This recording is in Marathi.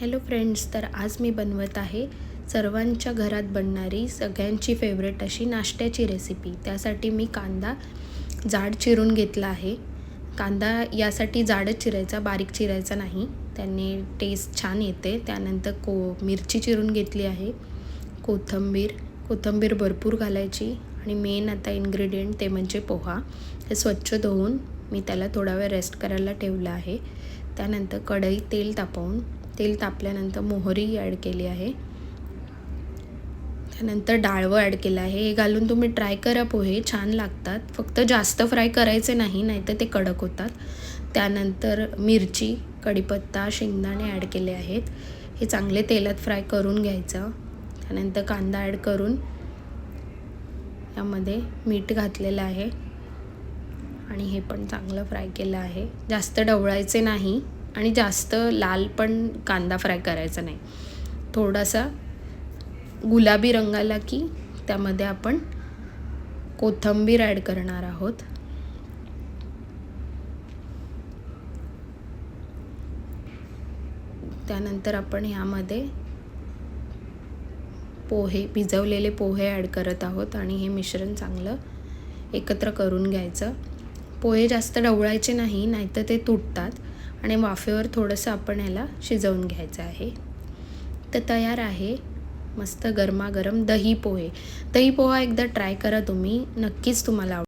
हॅलो फ्रेंड्स तर आज मी बनवत आहे सर्वांच्या घरात बनणारी सगळ्यांची फेवरेट अशी नाश्त्याची रेसिपी त्यासाठी मी कांदा जाड चिरून घेतला आहे. कांदा यासाठी जाडच चिरायचा बारीक चिरायचा नाही. त्याने टेस्ट छान येते. त्यानंतर को मिरची चिरून घेतली आहे. कोथिंबीर कोथिंबीर भरपूर घालायची. आणि मेन आता इन्ग्रेडियंट ते म्हणजे पोहा. हे स्वच्छ धुवून मी त्याला थोडा वेळ रेस्ट करायला ठेवलं आहे. त्यानंतर कढई तेल तापवून तेल तापल्यानंतर मोहरी ॲड केली आहे. त्यानंतर डाळवं ॲड केलं आहे. हे घालून तुम्ही ट्राय करा पोहे छान लागतात. फक्त जास्त फ्राय करायचे नाही नाहीतर ते कडक होतात. त्यानंतर मिरची कढीपत्ता शेंगदाणे ॲड केले आहेत. हे चांगले तेलात फ्राय करून घ्यायचं. त्यानंतर कांदा ॲड करून यामध्ये मीठ घातलेलं आहे. आणि हे पण चांगलं फ्राय केलं आहे. जास्त ढवळायचे नाही. आणि जास्त लाल पण कांदा फ्राय करायचा नाही. थोडासा गुलाबी रंग आला की त्यामध्ये आपण कोथिंबीर ॲड करणार आहोत. त्यानंतर आपण ह्यामध्ये पोहे भिजवलेले पोहे ॲड करत आहोत आणि हे मिश्रण चांगलं एकत्र करून घ्यायचं. पोहे जास्त ढवळायचे नाही नाहीतर ते तुटतात. आणि वाफेवर थोडंसं आपण याला शिजवून घ्यायचं आहे. तर तयार आहे. मस्त गरमागरम दही पोहे. दही पोहा एकदा ट्राय करा तुम्ही. नक्कीच तुम्हाला आवडेल.